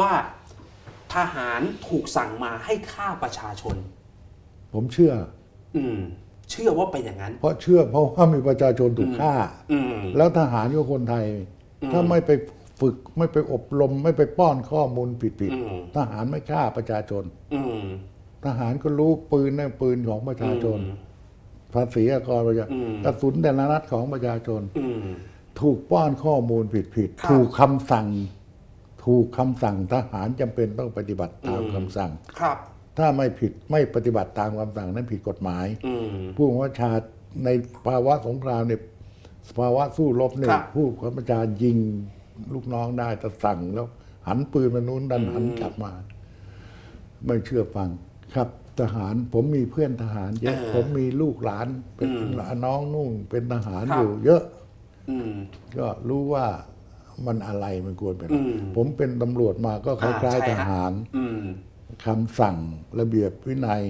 ว่าทหารถูกสั่งมาให้ฆ่าประชาชน ผมเชื่อ อืม เชื่อว่าเป็นอย่างนั้น เพราะเชื่อเพราะว่ามีประชาชนถูกฆ่า อืม แล้วทหารก็คนไทย ถ้าไม่ไปฝึกไม่ไปอบรม ไม่ไปป้อนข้อมูลผิดอืม ๆทหารไม่ฆ่าประชาชน อืม ทหารก็รู้ปืนนั่นปืนของประชาชน ภาษีอากรประชาอืม กระสุนแต่ละนัดของประชาชน อืม ถูกป้อนข้อมูลผิดครับๆถูกคำสั่ง ถูกคำสั่งทหารจำเป็นต้องปฏิบัติตามคำสั่ง ครับ ถ้าไม่ผิดไม่ปฏิบัติตามคำสั่งนั้นผิดกฎหมาย อืม ผู้บังคับบัญชาในภาวะสงครามเนี่ยภาวะสู้รบเนี่คยรับ ผู้บังคับบัญชายิงลูกน้องได้แต่สั่งแล้ว หันปืนมานู้นดันหันกลับมา ไม่เชื่อฟังครับ ทหารผมมีเพื่อนทหารเยอะเออผมมีลูกหลานเป็นอืมน้องนุ่งเป็นทหารครับอยู่ เยอะ อืม ก็รู้ว่า มันอะไรมันควรเป็นอืมผมเป็นตำรวจมาก็คอ่าล้ายใช่ๆทฮะหารอืมคำสั่งระเบียบวินัย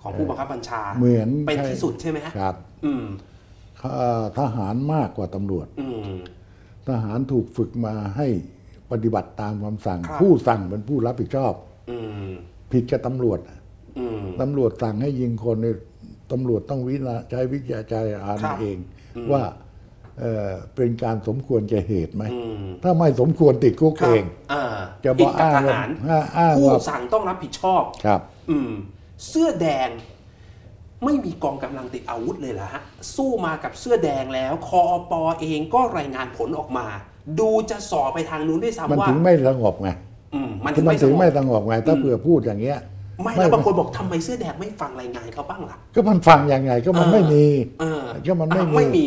ของผู้บังคับบัญชา เหมือนเป็นใช่ที่สุดใช่ไหมฮะครับอืมเอ่อทหารมากกว่าตำรวจอืมทหารถูกฝึกมาให้ปฏิบัติตามคำสั่งครับผู้สั่งเป็นผู้รับผิดชอบอืมผิดกับตำรวจอืมตำรวจสั่งให้ยิงคนเนี่ยตำรวจต้องวินาใช้วิจารณญาณครับเอง ว่า เอ่อเป็นการสมควรแก่เหตุไหมอืมถ้าไม่สมควรติดคุกครัเอบงอ่าจะผิบดอกกับอ้างทว่าหารอ้างผู้ว่าสั่งต้องรับผิดชอบครับอืมเสื้อแดงไม่มีกองกำลังติดอาวุธเลยเหรอฮะ สู้มากับเสื้อแดงแล้ว คอปอเองก็รายงานผลออกมา ดูจะสอไปทางนู้นด้วยมันซ้ำว่าถึงไม่สงบไงอืมมันถึงมันไม่สถึงงไม่บสงบไง ถ้าเผื่อพูดอย่างเงี้ยไม่แล้วบางคนบอกทำไมเสื้อแดงไม่ฟังรายงานเขาบ้างล่ะ ก็มันฟังยังไงก็มันเออไม่มีเออก็มันไม่อะมี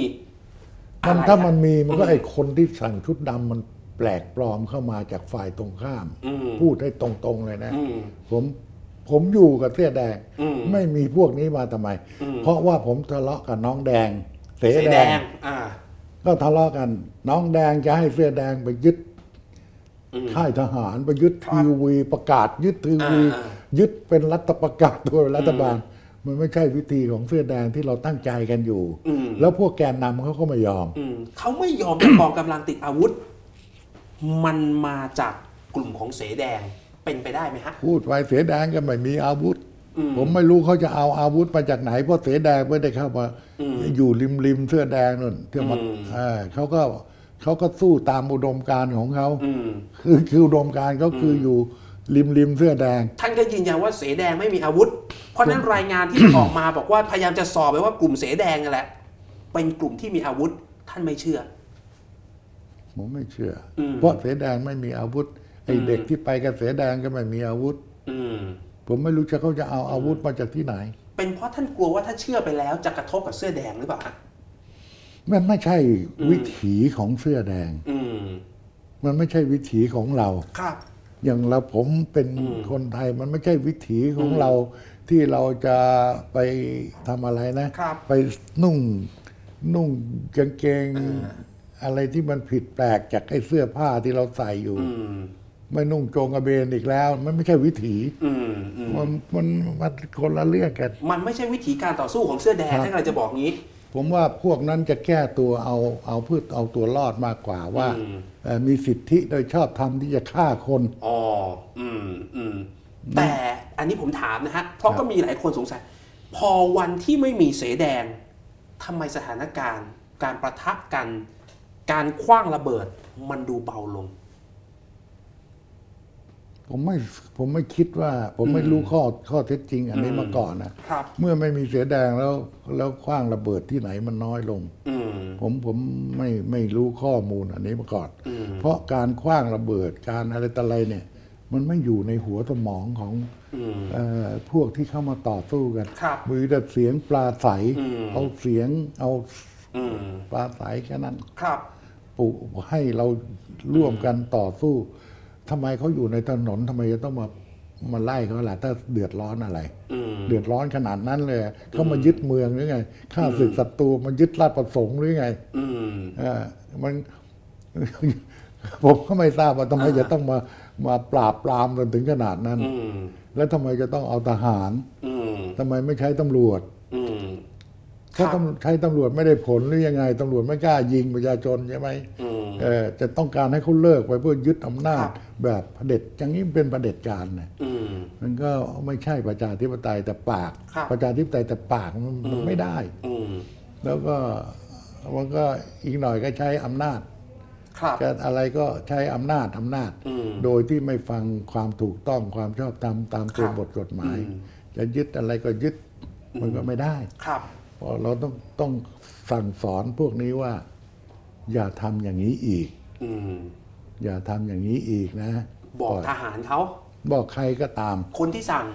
ไม่มีมันอะไรถ้าอะมันมีมันก็ไอ้คนที่สั่งชุดดำมันแปลกปลอมเข้ามาจากฝ่ายตรงข้าม อืม พูดให้ตรงๆเลยนะ อืม ผมผมอยู่กับเสื้อแดง อืมไม่มีพวกนี้มาทำไม อืม เพราะว่าผมทะเลาะกับน้องแดง เสเสื้อแดแดง ง อ่า ก็ทะเลาะกัน น้องแดงจะให้เสื้อแดงไปยึดอืม ค่ายทหารไปยึดครับทีวีประกาศยึดทีวี อ่ายึดเป็นรัฐประกาศโดยรัฐบาล มันไม่ใช่วิธีของเสื้อแดงที่เราตั้งใจกันอยู่อืมแล้วพวกแกนนำเขาก็ไม่ยอมอืมเขาไม่ยอมให้กองกำลังติดอาวุธ มันมาจากกลุ่มของเสแดงเป็นไปได้ไหมฮะ พูดไปเสือแดงก็ไม่มีอาวุธอืมผมไม่รู้เขาจะเอาอาวุธมาจากไหน เพราะเสือแดงไม่ได้เข้ามาอืมอยู่ริมริมเสื้อแดงนั่นที่มันอืมเออเขาก็เขาก็สู้ตามอุดมการณ์ของเขาอืมคือคืออุดมการณ์เขาคืออยู่ ริมริมเสื้อแดง ท่านก็ยืนยันว่าเสแดงไม่มีอาวุธ เพราะฉะนั้นรายงานที่ออกมาบอกว่าพยายามจะสอบไปว่ากลุ่มเสแดงนั่นแหละเป็นกลุ่มที่มีอาวุธ ท่านไม่เชื่อ ผมไม่เชื่ออมเพราะเสือแดงไม่มีอาวุธไอ้อืมเด็กที่ไปกับเสือแดงก็ไม่มีอาวุธ อืมผมไม่รู้จะเขาจะเอาอาวุธมาจากที่ไหน เป็นเพราะท่านกลัวว่าถ้าเชื่อไปแล้วจะกระทบกับเสื้อแดงหรือเปล่าฮะมันไม่ใช่วิถีของเสื้อแดง อืมมันไม่ใช่วิถีของเราครับ อย่างเราผมเป็นอืมคนไทยมันไม่ใช่วิถีของอืมเราที่เราจะไปทำอะไรนะครับไปนุ่งนุ่งกางเกงอะไรที่มันผิดแปลกจากไอ้เสื้อผ้าที่เราใส่อยู่อืมไม่นุ่งโจงกระเบนอีกแล้ว มันไม่ใช่วิถีอืมอืมมันมันมันคนละเรื่องกัน มันไม่ใช่วิธีการต่อสู้ของเสื้อแดงครับท่านกำลังจะบอกงี้ ผมว่าพวกนั้นจะแก้ตัวเอาเอาเพื่อเอาตัวรอดมากกว่าว่าอืมเอ่อมีสิทธิโดยชอบธรรมที่จะฆ่าคนอ๋ออืมอืมแต่อันนี้ผมถามนะฮะเพราะครับก็มีหลายคนสงสัย พอวันที่ไม่มีเสแดงทำไมสถานการณ์ การประทะกัน การคว้างระเบิดมันดูเบาลง ผมไม่ผมไม่คิดว่า ผมไม่รู้ข้อข้อเท็จจริง อันนี้มาก่อนนะครับ เมื่อไม่มีเสือแดงแล้วแล้วคว้างระเบิดที่ไหนมันน้อยลงอืมผมผมไม่ไม่รู้ข้อมูลอันนี้มาก่อนอืมเพราะการคว้างระเบิดการอะไรต่ออะไรเนี่ย มันไม่อยู่ในหัวสมองของอืมเออพวกที่เข้ามาต่อสู้กันครับมือแต่เสียงปลาใสอืมเอาเสียงเอาอืมปลาใสแค่นั้นครับปลุกให้เราร่วมกันต่อสู้ ทำไมเขาอยู่ในถนนทำไมจะต้องมามาไล่เขาล่ะถ้าเดือดร้อนอะไรอืมเดือดร้อนขนาดนั้นเลยเขามายึดเมืองหรือไงข้าศึกศัตรูมายึดราชประสงค์หรือไงอืมเออมันผมก็ไม่ทราบว่าทำไมจะต้องมามาปราบปรามกันถึงขนาดนั้นอืมแล้วทำไมจะต้องเอาทหารอืมทำไมไม่ใช้ตำรวจอืมถ้าตำใช้ตำรวจไม่ได้ผลหรือยังไงตำรวจไม่กล้ายิงประชาชนใช่ไหมอืมเอเอ่อ จะต้องการให้เขาเลิกไปเพื่อยึดอำนาจครับแบบเผด็จอย่างนี้เป็นประเผด็จการนะอืมมันก็ไม่ใช่ประชาธิปไตยแต่ปากครับประชาธิปไตยแต่ปากมันมันไม่ได้อืมแล้วก็มันก็อีกหน่อยก็ใช้อำนาจครับจะอะไรก็ใช้อำนาจอำนาจอืมโดยที่ไม่ฟังความถูกต้องความชอบธรรมตามตัวครับบทกฎหมายอืมจะยึดอะไรก็ยึดมันก็ไม่ได้ครับเพราะเราต้องต้องสั่งสอนพวกนี้ว่า อย่าทำอย่างนี้อีก อืมอย่าทำอย่างนี้อีกนะ บอกทหารเขา บอกใครก็ตาม คนที่สั่ง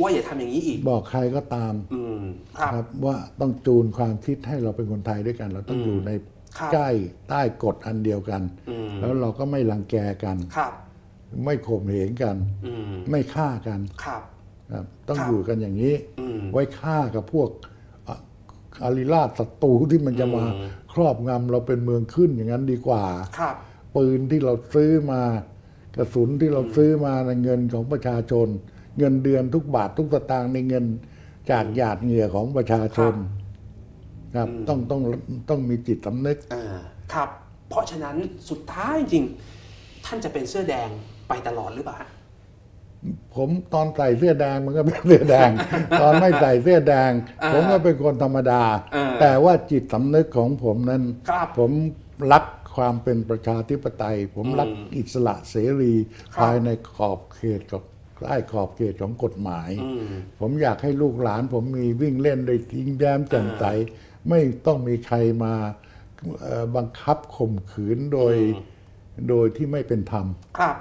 ว่าอย่าทำอย่างนี้อีก บอกใครก็ตาม อืมครับ ครับว่าต้องจูนความคิดให้เราเป็นคนไทยด้วยกัน เราต้องอยู่ในครับ ใกล้ใต้กฎอันเดียวกัน อืมแล้วเราก็ไม่รังแกกัน ครับ ไม่ข่มเหงกัน อืมไม่ฆ่ากันครับ ครับต้องครับ อยู่กันอย่างนี้ อืม ไว้ฆ่ากับพวกอะอาริราชศัตรูที่มันจะมาอืม ครอบงำเราเป็นเมืองขึ้นอย่างนั้นดีกว่า ครับ ปืนที่เราซื้อมากระสุนที่เราซื้อมาในเงินของประชาชน เงินเดือนทุกบาททุกสตางค์ในเงินจากหยาดเหงื่อของประชาชน ครับ ต้องต้องต้องมีจิตสำนึก อ่า ครับ เพราะฉะนั้นสุดท้ายจริงๆท่านจะเป็นเสื้อแดงไปตลอดหรือเปล่าฮะ ผมตอนใส่เสื้อแดงมันก็เป็นเสื้อแดง ตอนไม่ใส่เสื้อแดงอ่าผมก็เป็นคนธรรมดาอ่าแต่ว่าจิตสำนึกของผมนั้นครับผมรักความเป็นประชาธิปไตย ผมรักอืมอิสระเสรีครับภายในขอบเขตกับใต้ขอบเขตของกฎหมายอืมผมอยากให้ลูกหลานผมมีวิ่งเล่นได้ทิ้งแย้มแจ่มใสไม่ต้องมีใครมาเอ่อบังคับข่มขืนโดยอืมโดยที่ไม่เป็นธรรมครับ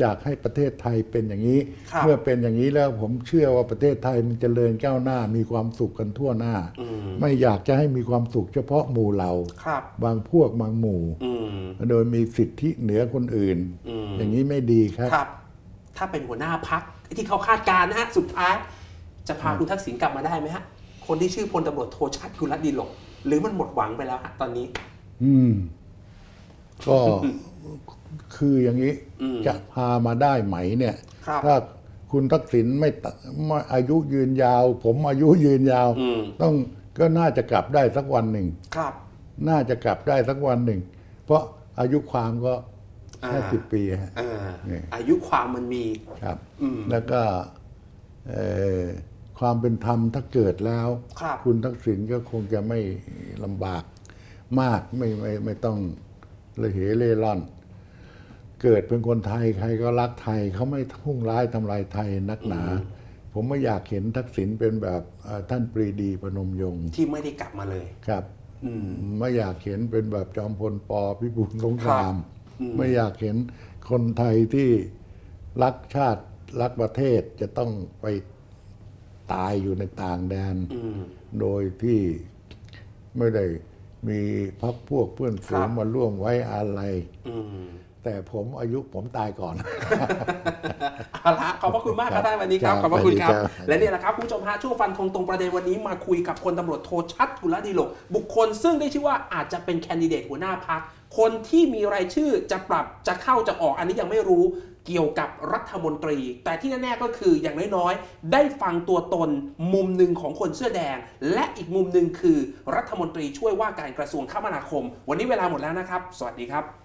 อยากให้ประเทศไทยเป็นอย่างนี้ครับเมื่อเป็นอย่างนี้แล้วผมเชื่อว่าประเทศไทยมันจเจริญก้าวหน้ามีความสุขกันทั่วหน้าอืมไม่อยากจะให้มีความสุขเฉพาะหมู่เราครับบางพวกบางหมู่อืมโดยมีสิทธิเหนือคนอื่นอืมอย่างนี้ไม่ดีครับครับถ้าเป็นหัวหน้าพักที่เขาคาดการณ์นะฮะสุดท้าย จะพาคุณทักษิณกลับมาได้ไหมฮะคนที่ชื่อพลตำรวจโทชัดกุลดีหลกหรือมันหมดหวังไปแล้วฮะตอนนี้ อืม ก็คืออย่างนี้อืมจะพามาได้ไหมเนี่ยครับถ้าคุณทักษิณไม่ตไม่อายุยืนยาว ผมอายุยืนยาวอืมต้องก็น่าจะกลับได้สักวันหนึ่งครับ น่าจะกลับได้สักวันหนึ่ง เพราะอายุความก็แค่อ่าสิบปีฮะอ่านี่อายุความมันมีครับอืมแล้วก็เอ่อความเป็นธรรมถ้าเกิดแล้วครับณทักษิณก็คงจะไม่ลำบากมากไม่ไม่ไม่ต้อง ระเหเร่ร่อน เกิดเป็นคนไทยใครก็รักไทยเขาไม่พุ่งร้ายทำลายไทยนักหนา ผมไม่อยากเห็นทักษิณเป็นแบบเอ่อท่านปรีดีพนมยงค์ที่ไม่ได้กลับมาเลยครับอืมไม่อยากเห็นเป็นแบบจอมพลปพิบูลสงครามครับอืมไม่อยากเห็นคนไทยที่รักชาติรักประเทศจะต้องไปตายอยู่ในต่างแดนอืมโดยที่ไม่ได้ มีพักพวกเพื่อนฝูครังบมาร่วมไว้อาลัยอืมแต่ผมอายุผมตายก่อนเอาละขอบพระคุณมากครับท่านวันนี้ครับครับขอบพระคุณครับสวัสดีครับและนี่แหละครับคุณผู้ชมฮะช่วงฟันธงตรงประเด็นวันนี้มาคุยกับคนตำรวจโทชัดกุลดีโลกบุคคลซึ่งได้ชื่อว่าอาจจะเป็นแคนดิเดตหัวหน้าพัก คนที่มีรายชื่อจะปรับจะเข้าจะออกอันนี้ยังไม่รู้เกี่ยวกับรัฐมนตรี แต่ที่แน่ๆก็คืออย่างน้อยๆ ได้ฟังตัวตนมุมหนึ่งของคนเสื้อแดง และอีกมุมหนึ่งคือรัฐมนตรีช่วยว่าการกระทรวงคมนาคม วันนี้เวลาหมดแล้วนะครับ สวัสดีครับ